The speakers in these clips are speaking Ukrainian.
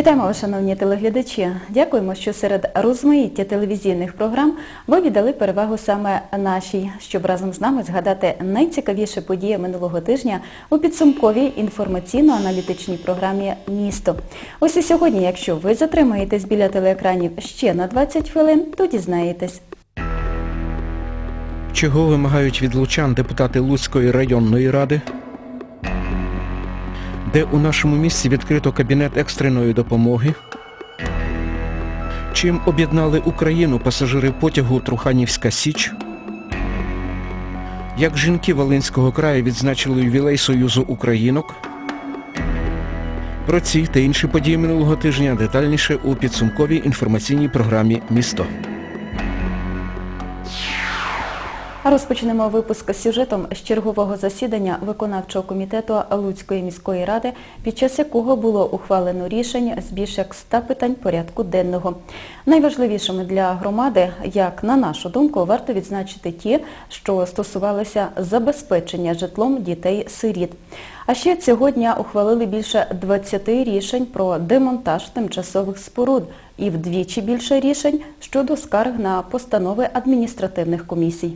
Вітаємо шановні телеглядачі. Дякуємо, що серед розмаїття телевізійних програм ви віддали перевагу саме нашій, щоб разом з нами згадати найцікавіші події минулого тижня у підсумковій інформаційно-аналітичній програмі Місто. Ось і сьогодні, якщо ви затримаєтесь біля телеекранів ще на 20 хвилин, то дізнаєтесь. Чого вимагають від лучан депутати Луцької районної ради? Де у нашому місті відкрито кабінет екстреної допомоги? Чим об'єднали Україну пасажири потягу Труханівська Січ? Як жінки Волинського краю відзначили ювілей Союзу Українок? Про ці та інші події минулого тижня детальніше у підсумковій інформаційній програмі Місто. Розпочнемо випуск з сюжетом з чергового засідання виконавчого комітету Луцької міської ради, під час якого було ухвалено рішень з більш як 100 питань порядку денного. Найважливішими для громади, як на нашу думку, варто відзначити ті, що стосувалися забезпечення житлом дітей-сиріт. А ще цього дня ухвалили більше 20 рішень про демонтаж тимчасових споруд і вдвічі більше рішень щодо скарг на постанови адміністративних комісій.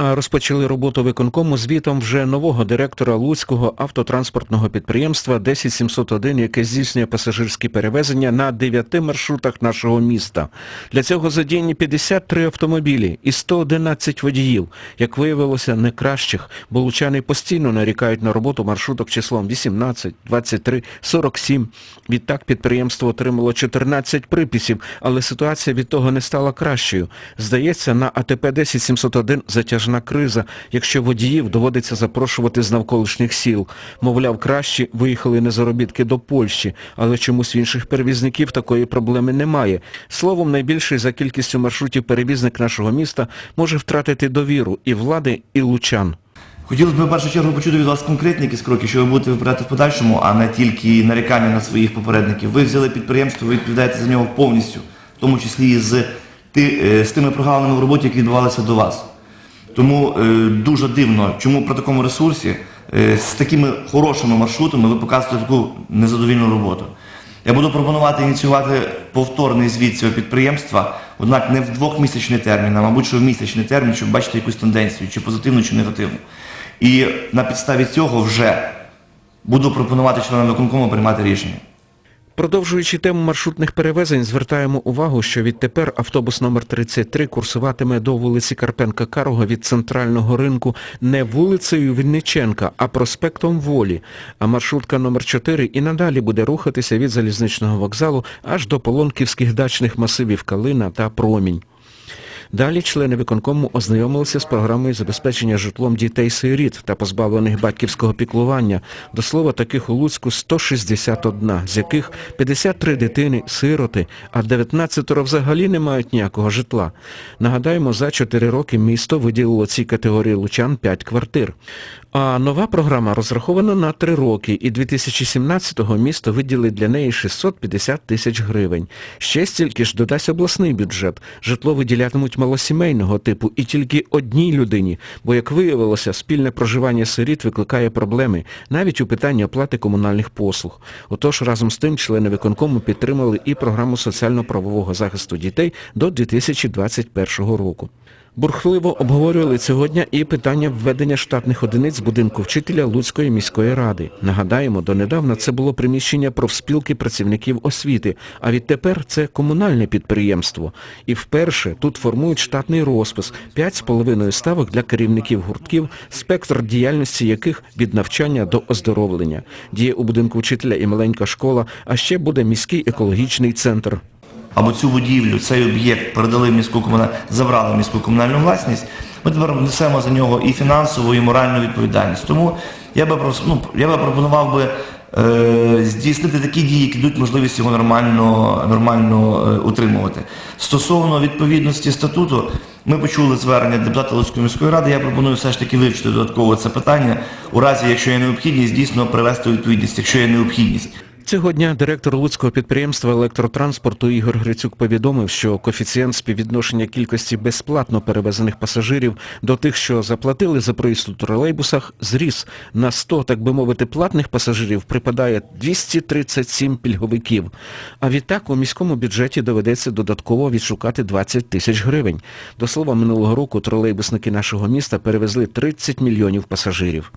Розпочали роботу виконкому звітом вже нового директора Луцького автотранспортного підприємства 10701, яке здійснює пасажирські перевезення на 9 маршрутах нашого міста. Для цього задіяні 53 автомобілі і 111 водіїв. Як виявилося, не кращих, бо постійно нарікають на роботу маршруток числом 18, 23, 47. Відтак підприємство отримало 14 приписів, але ситуація від того не стала кращою. Здається, на АТП 10701 затяжна криза, якщо водіїв доводиться запрошувати з навколишніх сіл. Мовляв, кращі виїхали на заробітки до Польщі, але чомусь в інших перевізників такої проблеми немає. Словом, найбільший за кількістю маршрутів перевізник нашого міста може втратити довіру і влади, і лучан. Хотілося б в першу чергу почути від вас конкретні якісь кроки, що ви будете вибирати в подальшому, а не тільки нарікання на своїх попередників. Ви взяли підприємство, ви відповідаєте за нього повністю, в тому числі і з, е, з тими прогалинами в роботі, які відбувалися до вас. Тому е, дуже дивно, чому при такому ресурсі е, з такими хорошими маршрутами ви показуєте таку незадовільну роботу. Я буду пропонувати ініціювати повторний звіт цього підприємства, однак не в двохмісячний термін, а мабуть, що в місячний термін, щоб бачити якусь тенденцію, чи позитивну, чи негативну. І на підставі цього вже буду пропонувати членам виконкому приймати рішення. Продовжуючи тему маршрутних перевезень, звертаємо увагу, що відтепер автобус номер 33 курсуватиме до вулиці Карпенка-Карого від центрального ринку не вулицею Вінниченка, а проспектом Волі. А маршрутка номер 4 і надалі буде рухатися від залізничного вокзалу аж до Полонківських дачних масивів Калина та Промінь. Далі члени виконкому ознайомилися з програмою забезпечення житлом дітей-сиріт та позбавлених батьківського піклування. До слова, таких у Луцьку 161, з яких 53 дитини – сироти, а 19 взагалі не мають ніякого житла. Нагадаємо, за 4 роки місто виділило цій категорії лучан 5 квартир. А нова програма розрахована на 3 роки, і 2017-го місто виділить для неї 650 тисяч гривень. Ще стільки ж додасть обласний бюджет. Житло виділятимуть малосімейного типу і тільки одній людині, бо, як виявилося, спільне проживання сиріт викликає проблеми, навіть у питанні оплати комунальних послуг. Отож, разом з тим, члени виконкому підтримали і програму соціально-правового захисту дітей до 2021 року. Бурхливо обговорювали цього дня і питання введення штатних одиниць будинку вчителя Луцької міської ради. Нагадаємо, донедавна це було приміщення профспілки працівників освіти, а відтепер це комунальне підприємство. І вперше тут формують штатний розпис, 5,5 ставок для керівників гуртків, спектр діяльності яких від навчання до оздоровлення. Діє у будинку вчителя і маленька школа, а ще буде міський екологічний центр. Або цю будівлю, цей об'єкт передали в міську комунальну, забрали в міську комунальну власність, ми тепер несемо за нього і фінансову, і моральну відповідальність. Тому я би ну, я би пропонував би е, здійснити такі дії, які дадуть можливість його нормально, нормально е, утримувати. Стосовно відповідності статуту, ми почули звернення депутата Луцької міської ради. Я пропоную все ж таки вивчити додатково це питання, у разі, якщо є необхідність, дійсно привести у відповідність, якщо є необхідність. Цього дня директор Луцького підприємства електротранспорту Ігор Грицюк повідомив, що коефіцієнт співвідношення кількості безплатно перевезених пасажирів до тих, що заплатили за проїзд у тролейбусах, зріс. На 100, так би мовити, платних пасажирів припадає 237 пільговиків. А відтак у міському бюджеті доведеться додатково відшукати 20 тисяч гривень. До слова, минулого року тролейбусники нашого міста перевезли 30 мільйонів пасажирів.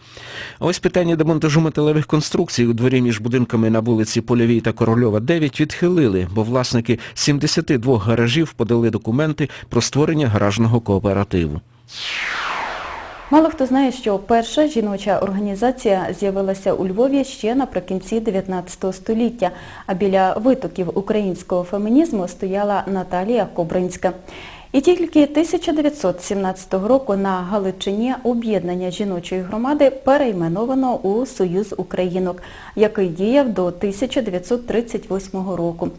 А ось питання демонтажу металевих конструкцій у дворі між будинками на вулиці Польовій та Корольова 9 відхилили, бо власники 72 гаражів подали документи про створення гаражного кооперативу. Мало хто знає, що перша жіноча організація з'явилася у Львові ще наприкінці 19 століття, а біля витоків українського фемінізму стояла Наталія Кобринська. І тільки 1917 року на Галичині об'єднання жіночої громади перейменовано у Союз Українок, який діяв до 1938 року.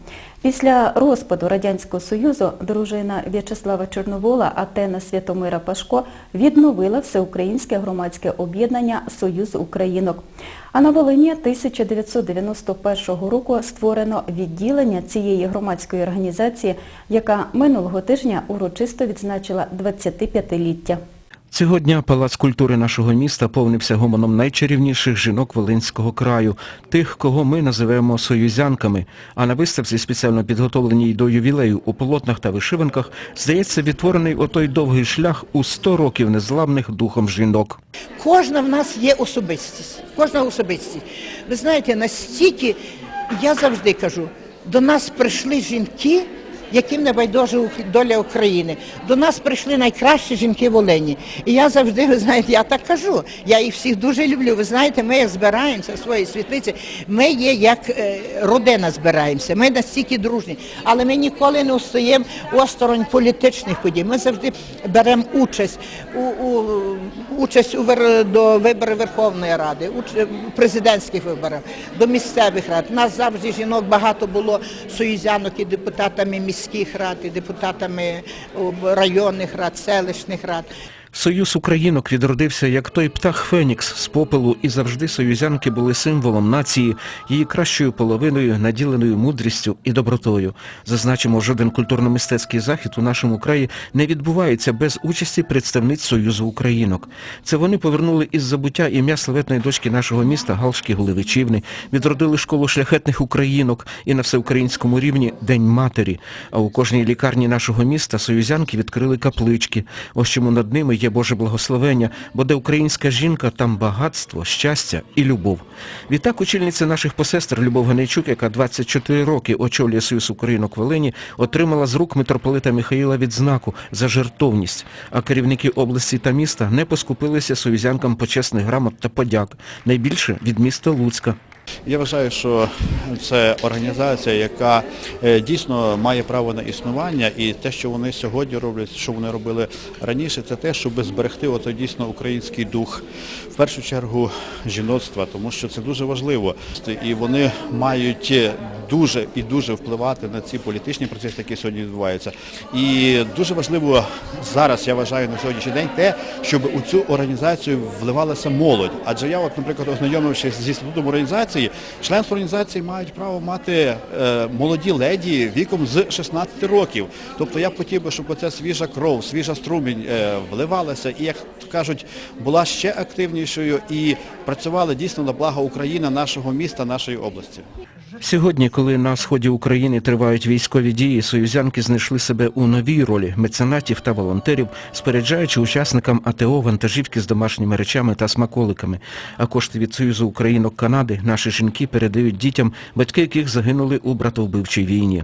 Після розпаду Радянського Союзу дружина В'ячеслава Чорновола Атена Святомира Пашко відновила всеукраїнське громадське об'єднання Союз Українок. А на Волині 1991 року створено відділення цієї громадської організації, яка минулого тижня урочисто відзначила 25-ліття. Цього дня Палац культури нашого міста повнився гомоном найчарівніших жінок Волинського краю, тих, кого ми називаємо союзянками. А на виставці, спеціально підготовленій до ювілею у полотнах та вишиванках, здається, відтворений отой довгий шлях у 100 років незламних духом жінок. Кожна в нас є особистість. Кожна особистість. Ви знаєте, настільки, я завжди кажу, до нас прийшли жінки, яким не байдужа Ух- доля України. До нас прийшли найкращі жінки Волині. І я завжди, ви знаєте, я так кажу. Я їх всіх дуже люблю. Ви знаєте, ми як збираємося в своїй світлиці, ми є як е, родина збираємося. Ми настільки дружні. Але ми ніколи не устоїмо осторонь політичних подій. Ми завжди беремо участь у, у участь у до виборів Верховної Ради, у президентських виборах, до місцевих рад. У нас завжди жінок багато було союзянок і депутатами міських рад, і депутатами районних рад, селищних рад. Союз українок відродився як той птах Фенікс з попелу, і завжди союзянки були символом нації, її кращою половиною, наділеною мудрістю і добротою. Зазначимо, жоден культурно-мистецький захід у нашому краї не відбувається без участі представниць Союзу українок. Це вони повернули із забуття ім'я славетної дочки нашого міста Галшки Гулевичівни, відродили школу шляхетних українок і на всеукраїнському рівні День матері. А у кожній лікарні нашого міста союзянки відкрили каплички. Ось чому над ними є Боже благословення, бо де українська жінка, там багатство, щастя і любов. Відтак очільниця наших посестер Любов Ганейчук, яка 24 роки очолює Союз Українок Волині, отримала з рук митрополита Михаїла відзнаку за жертовність. А керівники області та міста не поскупилися союзянкам почесних грамот та подяк. Найбільше від міста Луцька. Я вважаю, що це організація, яка е, дійсно має право на існування, і те, що вони сьогодні роблять, що вони робили раніше, це те, щоб зберегти дійсно український дух, в першу чергу жіноцтва, тому що це дуже важливо. І вони мають дуже і дуже впливати на ці політичні процеси, які сьогодні відбуваються. І дуже важливо зараз, я вважаю, на сьогоднішній день те, щоб у цю організацію вливалася молодь. Адже я, от, наприклад, ознайомившись зі статутом організації, членство організації мають право мати е, молоді леді віком з 16 років. Тобто я б хотів би, щоб оця свіжа кров, свіжа струмінь е, вливалася і, як кажуть, була ще активнішою і працювала дійсно на благо України, нашого міста, нашої області. Сьогодні, коли на сході України тривають військові дії, союзянки знайшли себе у новій ролі меценатів та волонтерів, споряджаючи учасникам АТО вантажівки з домашніми речами та смаколиками. А кошти від Союзу Українок Канади наші жінки передають дітям, батьки яких загинули у братовбивчій війні.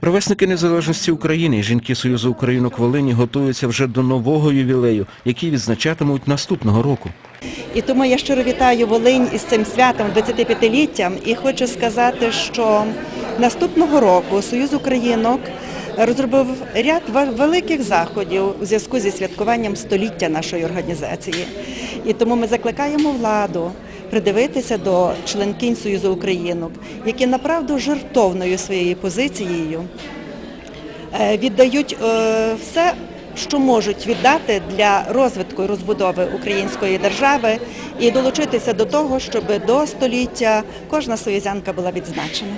Ровесники незалежності України, жінки Союзу Українок Волині готуються вже до нового ювілею, який відзначатимуть наступного року. І тому я щиро вітаю Волинь із цим святом 25-літтям і хочу сказати, що наступного року Союз Українок розробив ряд великих заходів у зв'язку зі святкуванням століття нашої організації. І тому ми закликаємо владу придивитися до членкинь Союзу Українок, які направду жертовною своєю позицією е, віддають е, все, що можуть віддати для розвитку і розбудови української держави і долучитися до того, щоб до століття кожна союзянка була відзначена.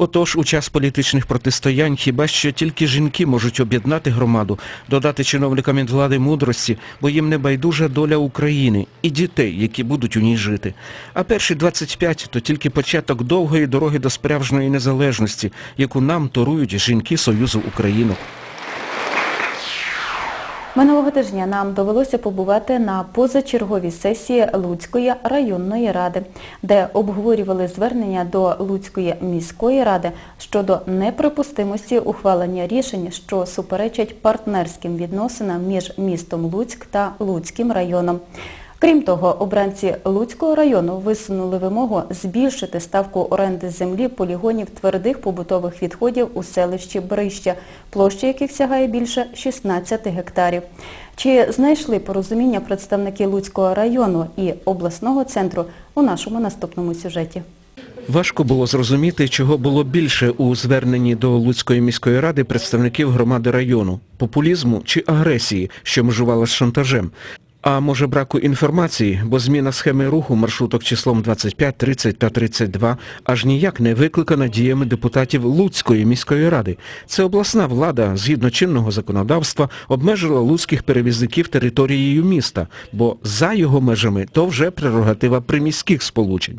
Отож, у час політичних протистоянь хіба що тільки жінки можуть об'єднати громаду, додати чиновникам від влади мудрості, бо їм не байдужа доля України і дітей, які будуть у ній жити. А перші 25 – то тільки початок довгої дороги до справжньої незалежності, яку нам торують жінки Союзу Українок. Минулого тижня нам довелося побувати на позачерговій сесії Луцької районної ради, де обговорювали звернення до Луцької міської ради щодо неприпустимості ухвалення рішень, що суперечать партнерським відносинам між містом Луцьк та Луцьким районом. Крім того, обранці Луцького району висунули вимогу збільшити ставку оренди землі полігонів твердих побутових відходів у селищі Брища, площа яких сягає більше 16 гектарів. Чи знайшли порозуміння представники Луцького району і обласного центру у нашому наступному сюжеті? Важко було зрозуміти, чого було більше у зверненні до Луцької міської ради представників громади району – популізму чи агресії, що межувала з шантажем. А може браку інформації, бо зміна схеми руху маршруток числом 25, 30 та 32 аж ніяк не викликана діями депутатів Луцької міської ради. Це обласна влада, згідно чинного законодавства, обмежила луцьких перевізників територією міста, бо за його межами то вже прерогатива приміських сполучень.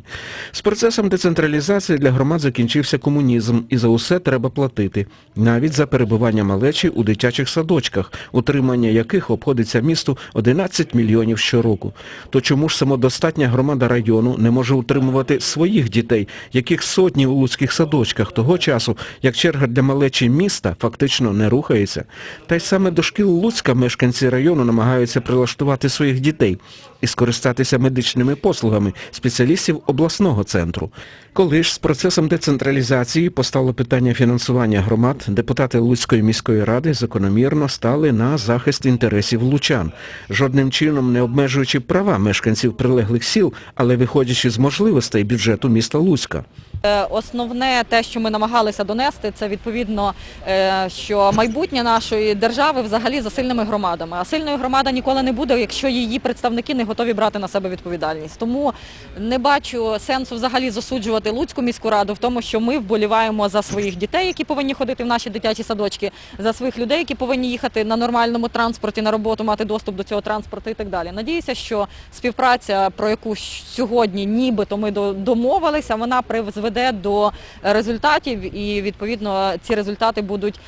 З процесом децентралізації для громад закінчився комунізм, і за усе треба платити. Навіть за перебування малечі у дитячих садочках, утримання яких обходиться місту 11 мільйонів щороку. То чому ж самодостатня громада району не може утримувати своїх дітей, яких сотні у луцьких садочках того часу, як черга для малечі міста фактично не рухається? Та й саме до шкіл Луцька мешканці району намагаються прилаштувати своїх дітей і скористатися медичними послугами спеціалістів обласного центру. Коли ж з процесом децентралізації постало питання фінансування громад, депутати Луцької міської ради закономірно стали на захист інтересів лучан, жодним чином не обмежуючи права мешканців прилеглих сіл, але виходячи з можливостей бюджету міста Луцька. Е, Основне те, що ми намагалися донести, це відповідно, е, що майбутнє нашої держави взагалі за сильними громадами. А сильною громада ніколи не буде, якщо її представники не готові брати на себе відповідальність. Тому не бачу сенсу взагалі засуджувати Луцьку міську раду в тому, що ми вболіваємо за своїх дітей, які повинні ходити в наші дитячі садочки, за своїх людей, які повинні їхати на нормальному транспорті на роботу, мати доступ до цього транспорту і так далі. Надіюся, що співпраця, про яку сьогодні нібито ми домовилися, вона призведе до результатів і відповідно ці результати будуть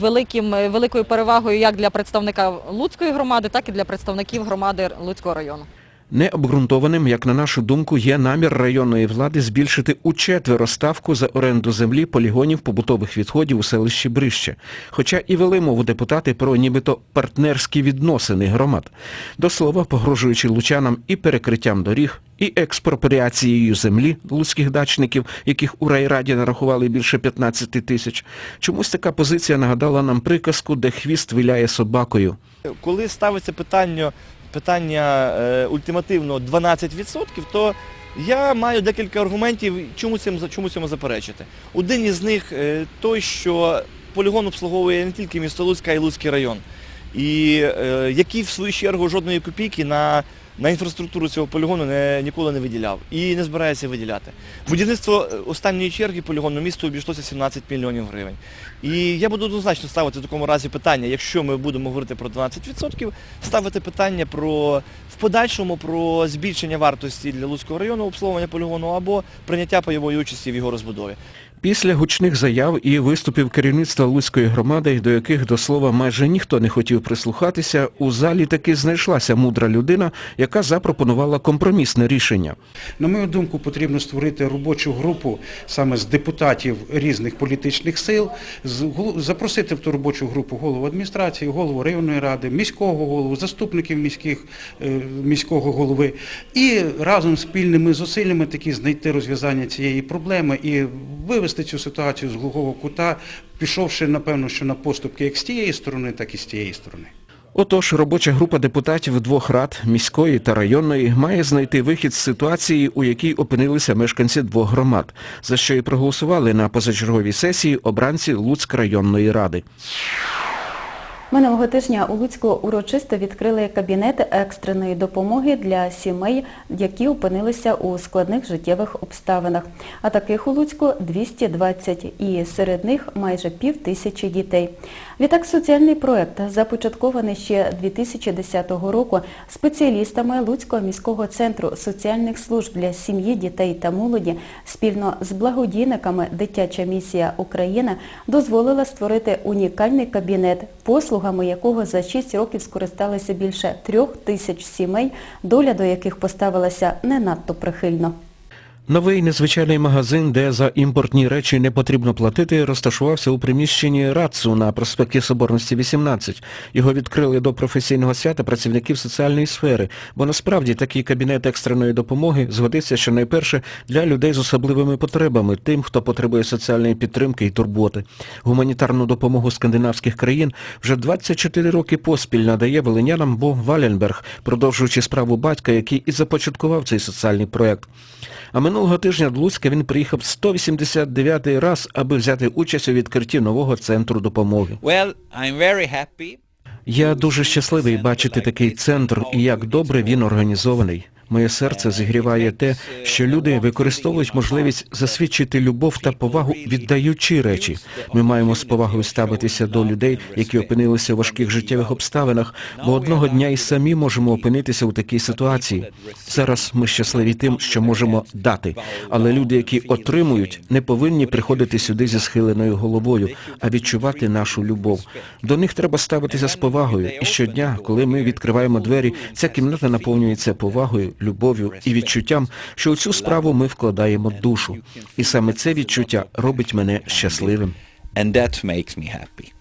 великим, великою перевагою як для представника Луцької громади, так і для представників громади Луцького району. Необґрунтованим, як на нашу думку, є намір районної влади збільшити у четверо ставку за оренду землі полігонів побутових відходів у селищі Брище. Хоча і вели мову депутати про нібито партнерські відносини громад. До слова, погрожуючи лучанам і перекриттям доріг, і експропріацією землі луцьких дачників, яких у райраді нарахували більше 15 тисяч. Чомусь така позиція нагадала нам приказку, де хвіст виляє собакою. коли ставиться питання, питання е, ультимативно 12%, то я маю декілька аргументів, чому цим, чому цьому заперечити. Один із них е, той, що полігон обслуговує не тільки місто Луцьк, а й Луцький район. І е, який в свою чергу жодної копійки на, на інфраструктуру цього полігону не, ніколи не виділяв і не збирається виділяти. Будівництво е, останньої черги полігону місту обійшлося 17 мільйонів гривень. І я буду однозначно ставити в такому разі питання, якщо ми будемо говорити про 12%, ставити питання про в подальшому про збільшення вартості для Луцького району обслуговування полігону або прийняття пайової участі в його розбудові. Після гучних заяв і виступів керівництва Луцької громади, до яких, до слова, майже ніхто не хотів прислухатися, у залі таки знайшлася мудра людина, яка запропонувала компромісне рішення. На мою думку, потрібно створити робочу групу саме з депутатів різних політичних сил, запросити в ту робочу групу голову адміністрації, голову районної ради, міського голову, заступників міських, е, міського голови і разом спільними зусиллями таки знайти розв'язання цієї проблеми і вивести цю ситуацію з глухого кута, пішовши, напевно, що на поступки як з тієї сторони, так і з тієї сторони. Отож, робоча група депутатів двох рад, міської та районної, має знайти вихід з ситуації, у якій опинилися мешканці двох громад, за що і проголосували на позачерговій сесії обранці Луцьк районної ради. Минулого тижня у Луцьку урочисто відкрили кабінет екстреної допомоги для сімей, які опинилися у складних життєвих обставинах. А таких у Луцьку 220 і серед них майже пів тисячі дітей. Відтак соціальний проект, започаткований ще 2010 року спеціалістами Луцького міського центру соціальних служб для сім'ї, дітей та молоді спільно з благодійниками Дитяча місія Україна дозволила створити унікальний кабінет, послугами якого за 6 років скористалися більше трьох тисяч сімей, доля до яких поставилася не надто прихильно. Новий незвичайний магазин, де за імпортні речі не потрібно платити, розташувався у приміщенні РАЦУ на проспекті Соборності 18. Його відкрили до професійного свята працівників соціальної сфери, бо насправді такий кабінет екстреної допомоги згодиться щонайперше для людей з особливими потребами, тим, хто потребує соціальної підтримки і турботи. Гуманітарну допомогу скандинавських країн вже 24 роки поспіль надає волинянам Бо Валенберг, продовжуючи справу батька, який і започаткував цей соціальний проект. А минулого тижня до Луцька він приїхав 189-й раз, аби взяти участь у відкритті нового центру допомоги. Well, I'm very happy. Я дуже щасливий бачити такий центр і як добре він організований. Моє серце зігріває те, що люди використовують можливість засвідчити любов та повагу, віддаючи речі. Ми маємо з повагою ставитися до людей, які опинилися у важких життєвих обставинах, бо одного дня і самі можемо опинитися у такій ситуації. Зараз ми щасливі тим, що можемо дати. Але люди, які отримують, не повинні приходити сюди зі схиленою головою, а відчувати нашу любов. До них треба ставитися з повагою. І щодня, коли ми відкриваємо двері, ця кімната наповнюється повагою, любов'ю і відчуттям, що у цю справу ми вкладаємо душу. І саме це відчуття робить мене щасливим. And that makes me happy.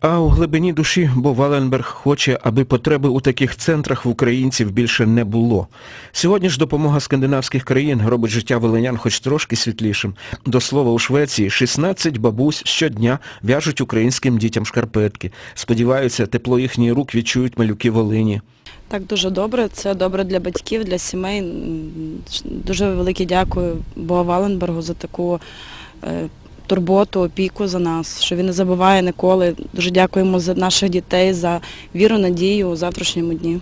А у глибині душі Бо Валенберг хоче, аби потреби у таких центрах в українців більше не було. Сьогодні ж допомога скандинавських країн робить життя волинян хоч трошки світлішим. До слова, у Швеції 16 бабусь щодня в'яжуть українським дітям шкарпетки. Сподіваються, тепло їхніх рук відчують малюки Волині. Так, дуже добре. Це добре для батьків, для сімей. Дуже велике дякую Бога Валенбергу за таку е, турботу, опіку за нас, що він не забуває ніколи. Дуже дякуємо за наших дітей, за віру, надію у завтрашньому дні.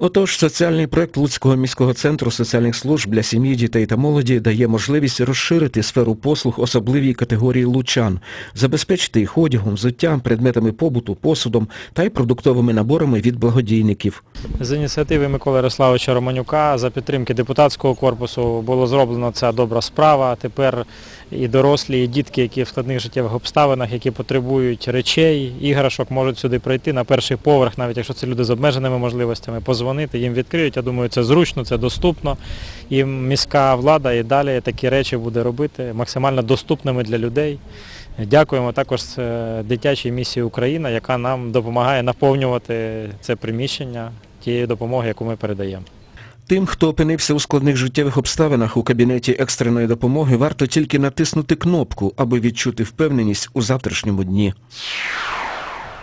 Отож, соціальний проект Луцького міського центру соціальних служб для сім'ї, дітей та молоді дає можливість розширити сферу послуг особливій категорії лучан, забезпечити їх одягом, взуттям, предметами побуту, посудом та й продуктовими наборами від благодійників. З ініціативи Миколи Ярославовича Романюка за підтримки депутатського корпусу було зроблено ця добра справа. Тепер і дорослі, і дітки, які в складних життєвих обставинах, які потребують речей, іграшок, можуть сюди прийти на перший поверх, навіть якщо це люди з обмеженими можливостями, позвонити, їм відкриють. Я думаю, це зручно, це доступно. І міська влада і далі такі речі буде робити максимально доступними для людей. Дякуємо також е, дитячій місії Україна, яка нам допомагає наповнювати це приміщення тієї допомоги, яку ми передаємо. Тим, хто опинився у складних життєвих обставинах у кабінеті екстреної допомоги, варто тільки натиснути кнопку, аби відчути впевненість у завтрашньому дні.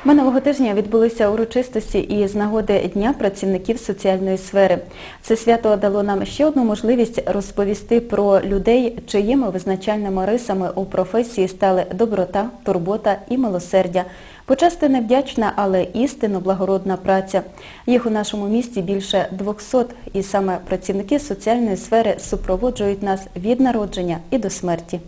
Минулого тижня відбулися урочистості і з нагоди Дня працівників соціальної сфери. Це свято дало нам ще одну можливість розповісти про людей, чиїми визначальними рисами у професії стали доброта, турбота і милосердя. Почасти невдячна, але істинно благородна праця. Їх у нашому місті більше 200, і саме працівники соціальної сфери супроводжують нас від народження і до смерті.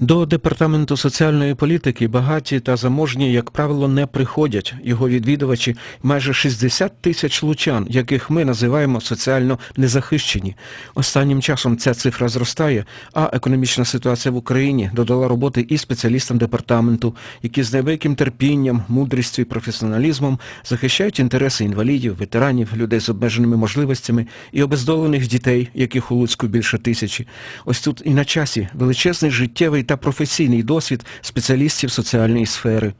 До департаменту соціальної політики багаті та заможні, як правило, не приходять. Його відвідувачі майже 60 тисяч лучан, яких ми називаємо соціально незахищені. Останнім часом ця цифра зростає, а економічна ситуація в Україні додала роботи і спеціалістам департаменту, які з невеликим терпінням, мудрістю і професіоналізмом захищають інтереси інвалідів, ветеранів, людей з обмеженими можливостями і обездолених дітей, яких у Луцьку більше тисячі. Ось тут і на часі величезний життєвий та професійний досвід спеціалістів соціальної сфери.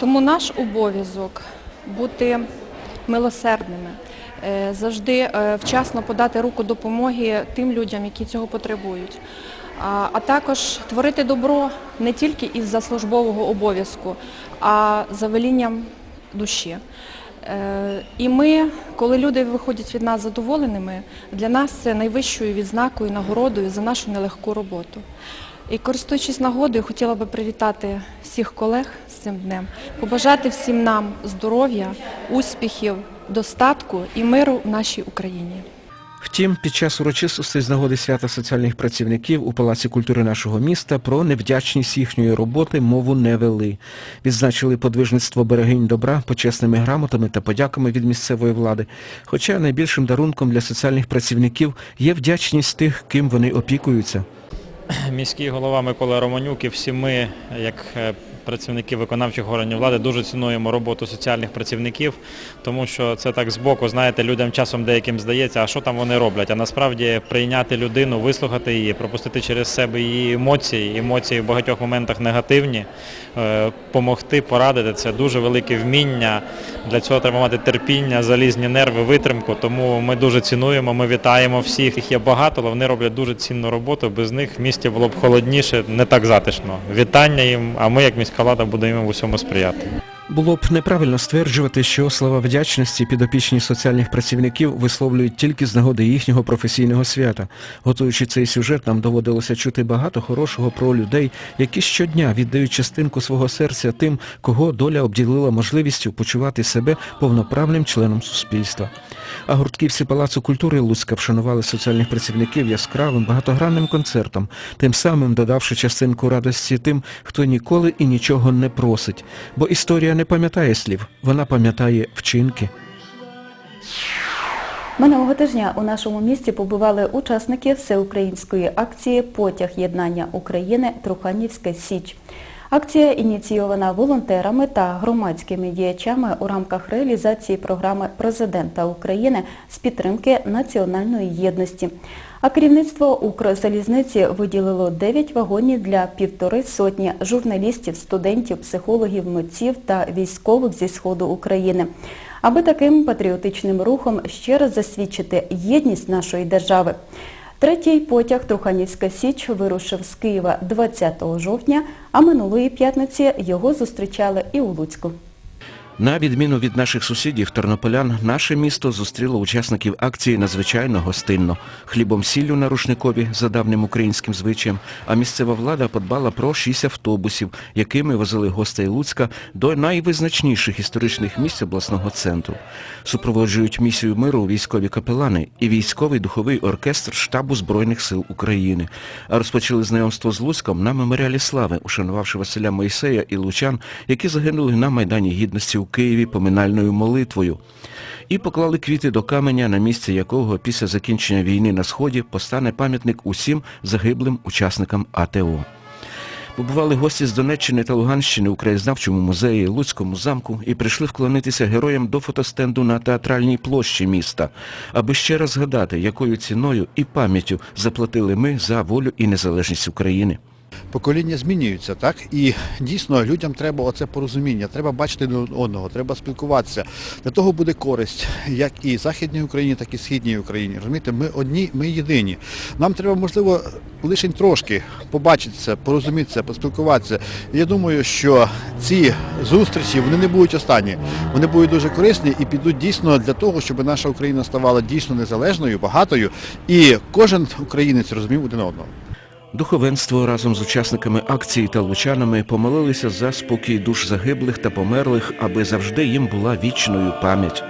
Тому наш обов'язок бути милосердними, е, завжди е, вчасно подати руку допомоги тим людям, які цього потребують. А а також творити добро не тільки із-за службового обов'язку, а за велінням душі. Е, І ми, коли люди виходять від нас задоволеними, для нас це найвищою відзнакою, нагородою за нашу нелегку роботу. І користуючись нагодою, хотіла би привітати всіх колег з цим днем, побажати всім нам здоров'я, успіхів, достатку і миру в нашій Україні. Втім, під час урочистостей з нагоди свята соціальних працівників у Палаці культури нашого міста про невдячність їхньої роботи мову не вели. Відзначили подвижництво берегинь добра почесними грамотами та подяками від місцевої влади. Хоча найбільшим дарунком для соціальних працівників є вдячність тих, ким вони опікуються. Міський голова Микола Романюк і всі ми, як працівники виконавчих органів влади, дуже цінуємо роботу соціальних працівників, тому що це так збоку, знаєте, людям часом деяким здається, а що там вони роблять. А насправді прийняти людину, вислухати її, пропустити через себе її емоції, емоції в багатьох моментах негативні, е, помогти, порадити це дуже велике вміння. Для цього треба мати терпіння, залізні нерви, витримку. Тому ми дуже цінуємо, ми вітаємо всіх. Їх є багато, але вони роблять дуже цінну роботу. Без них в місті було б холодніше, не так затишно. Вітання їм, а ми, як міська влада, будемо їм в усьому сприяти. Було б неправильно стверджувати, що слова вдячності підопічні соціальних працівників висловлюють тільки з нагоди їхнього професійного свята. Готуючи цей сюжет, нам доводилося чути багато хорошого про людей, які щодня віддають частинку свого серця тим, кого доля обділила можливістю почувати себе повноправним членом суспільства. А гуртківці Палацу культури Луцька вшанували соціальних працівників яскравим багатогранним концертом, тим самим додавши частинку радості тим, хто ніколи і нічого не просить. Бо історія не пам'ятає слів, вона пам'ятає вчинки. Минулого тижня у нашому місті побували учасники всеукраїнської акції Потяг єднання України Труханівська Січ. Акція ініційована волонтерами та громадськими діячами у рамках реалізації програми Президента України з підтримки національної єдності. А керівництво Укрзалізниці виділило 9 вагонів для півтори сотні журналістів, студентів, психологів, митців та військових зі Сходу України аби таким патріотичним рухом ще раз засвідчити єдність нашої держави. Третій потяг Труханівська Січ вирушив з Києва 20 жовтня, а минулої п'ятниці його зустрічали і у Луцьку. На відміну від наших сусідів тернополян, наше місто зустріло учасників акції надзвичайно гостинно. Хлібом сіллю на рушникові за давнім українським звичаєм, а місцева влада подбала про шість автобусів, якими возили гостей Луцька до найвизначніших історичних місць обласного центру. Супроводжують місію миру військові капелани і військовий духовий оркестр штабу Збройних сил України. А розпочали знайомство з Луцьком на меморіалі слави, ушанувавши Василя Моїсея і лучан, які загинули на Майдані Гідності у Києві поминальною молитвою. І поклали квіти до каменя, на місце якого після закінчення війни на Сході постане пам'ятник усім загиблим учасникам АТО. Побували гості з Донеччини та Луганщини у краєзнавчому музеї, Луцькому замку і прийшли вклонитися героям до фотостенду на театральній площі міста, аби ще раз згадати, якою ціною і пам'яттю заплатили ми за волю і незалежність України. Покоління змінюються, так? І дійсно людям треба оце порозуміння, треба бачити одного, треба спілкуватися. Для того буде користь як і Західній Україні, так і Східній Україні. Розумієте, ми одні, ми єдині. Нам треба, можливо, лише трошки побачитися, порозумітися, поспілкуватися. Я думаю, що ці зустрічі вони не будуть останні. Вони будуть дуже корисні і підуть дійсно для того, щоб наша Україна ставала дійсно незалежною, багатою, і кожен українець розумів один одного. Духовенство разом з учасниками акції та лучанами помолилися за спокій душ загиблих та померлих, аби завжди їм була вічною пам'ять.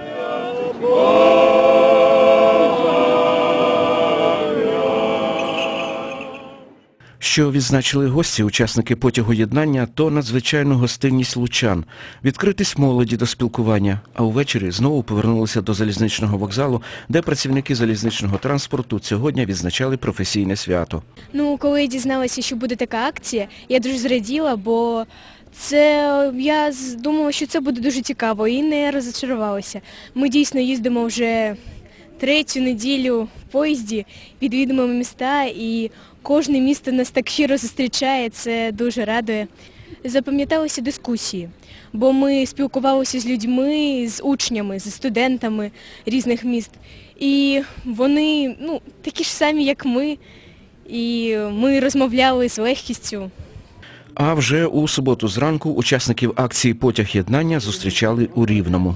Що відзначили гості, учасники потягу єднання, то надзвичайну гостинність лучан, відкритість молоді до спілкування, а увечері знову повернулися до залізничного вокзалу, де працівники залізничного транспорту сьогодні відзначали професійне свято. Ну, коли я дізналася, що буде така акція, я дуже зраділа, бо це я думала, що це буде дуже цікаво і не розчарувалася. Ми дійсно їздимо вже третю неділю в поїзді, відвідуємо міста і кожне місто нас так щиро зустрічає, це дуже радує. Запам'яталися дискусії, бо ми спілкувалися з людьми, з учнями, з студентами різних міст. І вони ну, такі ж самі, як ми. І ми розмовляли з легкістю. А вже у суботу зранку учасників акції Потяг єднання зустрічали у Рівному.